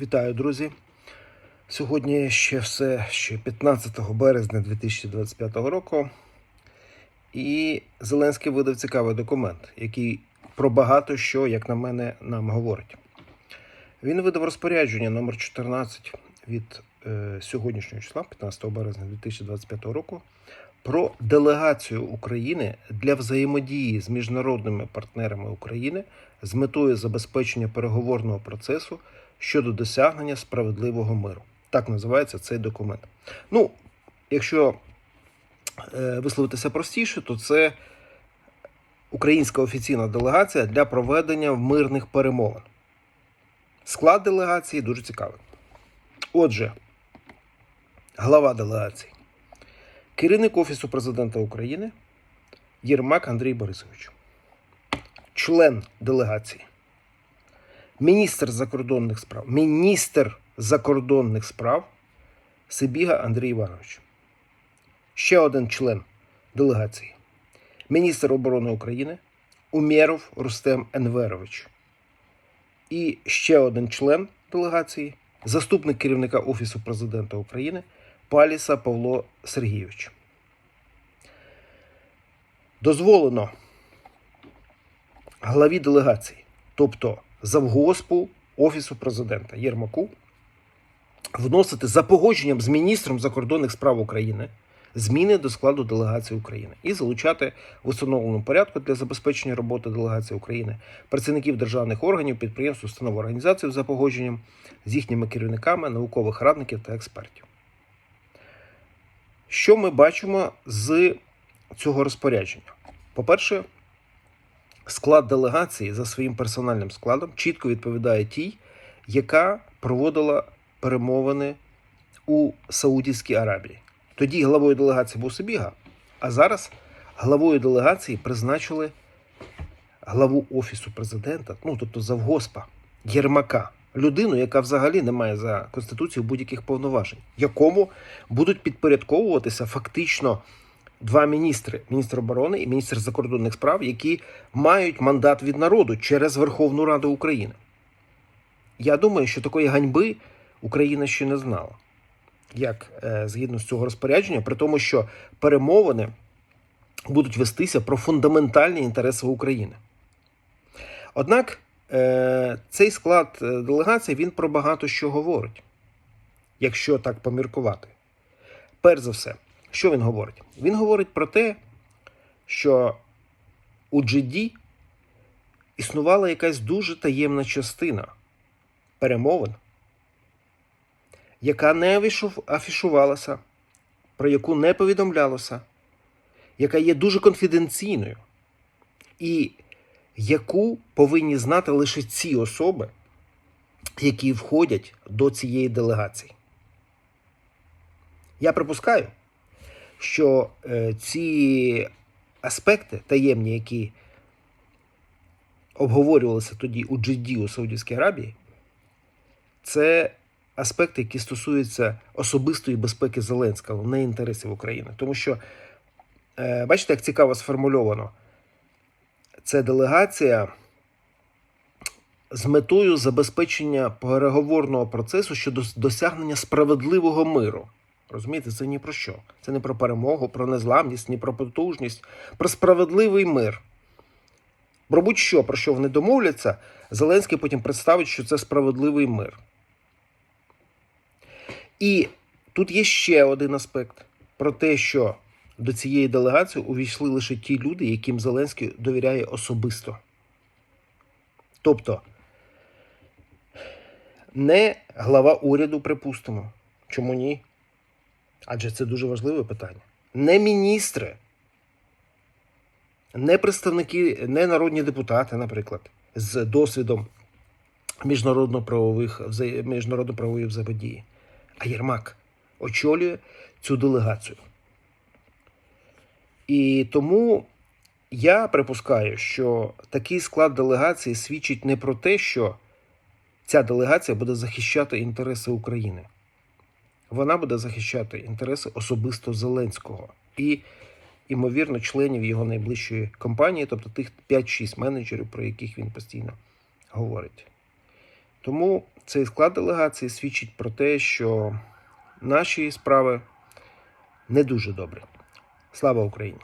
Вітаю, друзі. Сьогодні ще все ще 15 березня 2025 року. І Зеленський видав цікавий документ, який про багато що, як на мене, нам говорить. Він видав розпорядження номер 14 від е, сьогоднішнього числа, 15 березня 2025 року, про делегацію України для взаємодії з міжнародними партнерами України з метою забезпечення переговорного процесу щодо досягнення справедливого миру. Так називається цей документ. Ну, якщо е, висловитися простіше, то це українська офіційна делегація для проведення мирних перемовин. Склад делегації дуже цікавий. Отже, глава делегації, керівник Офісу президента України Єрмак Андрій Борисович, член делегації, міністр закордонних справ, міністр закордонних справ Сибіга Андрій Іванович. Ще один член делегації, міністр оборони України Умєров Рустем Енверович. І ще один член делегації, заступник керівника Офісу президента України Паліса Павло Сергійович. Дозволено главі делегації, тобто завгоспу Офісу президента Єрмаку, вносити за погодженням з міністром закордонних справ України зміни до складу делегації України і залучати в установленому порядку для забезпечення роботи делегації України працівників державних органів, підприємств, установ організацій за погодженням з їхніми керівниками, наукових радників та експертів. Що ми бачимо з цього розпорядження? По-перше, склад делегації за своїм персональним складом чітко відповідає тій, яка проводила перемовини у Саудівській Аравії. Тоді главою делегації був Сибіга, а зараз главою делегації призначили главу Офісу президента, ну тобто завгоспа Єрмака, людину, яка взагалі не має за Конституцією будь-яких повноважень, якому будуть підпорядковуватися фактично два міністри: міністр оборони і міністр закордонних справ, які мають мандат від народу через Верховну Раду України. Я думаю, що такої ганьби Україна ще не знала. Як е, згідно з цього розпорядження, при тому, що перемовини будуть вестися про фундаментальні інтереси України. Однак цей склад е, делегації він про багато що говорить, якщо так поміркувати. Перш за все, що він говорить? Він говорить про те, що у GD існувала якась дуже таємна частина перемовин, яка не афішувалася, про яку не повідомлялося, яка є дуже конфіденційною, і яку повинні знати лише ці особи, які входять до цієї делегації. Я припускаю, що е, ці аспекти таємні, які обговорювалися тоді у GD у Саудівській Аравії, це аспекти, які стосуються особистої безпеки Зеленського, не інтересів України. Тому що, е, бачите, як цікаво сформульовано, це делегація з метою забезпечення переговорного процесу щодо досягнення справедливого миру. Розумієте, це ні про що. Це не про перемогу, про незламність, ні про потужність, про справедливий мир. Про будь-що, про що вони домовляться, Зеленський потім представить, що це справедливий мир. І тут є ще один аспект про те, що до цієї делегації увійшли лише ті люди, яким Зеленський довіряє особисто. Тобто, не глава уряду, припустимо. Чому ні? Адже це дуже важливе питання. Не міністри, не представники, не народні депутати, наприклад, з досвідом міжнародно-правових міжнародно-правової взаємодії. А Єрмак очолює цю делегацію. І тому я припускаю, що такий склад делегації свідчить не про те, що ця делегація буде захищати інтереси України. Вона буде захищати інтереси особисто Зеленського і, ймовірно, членів його найближчої компанії, тобто тих 5-6 менеджерів, про яких він постійно говорить. Тому цей склад делегації свідчить про те, що наші справи не дуже добрі. Слава Україні!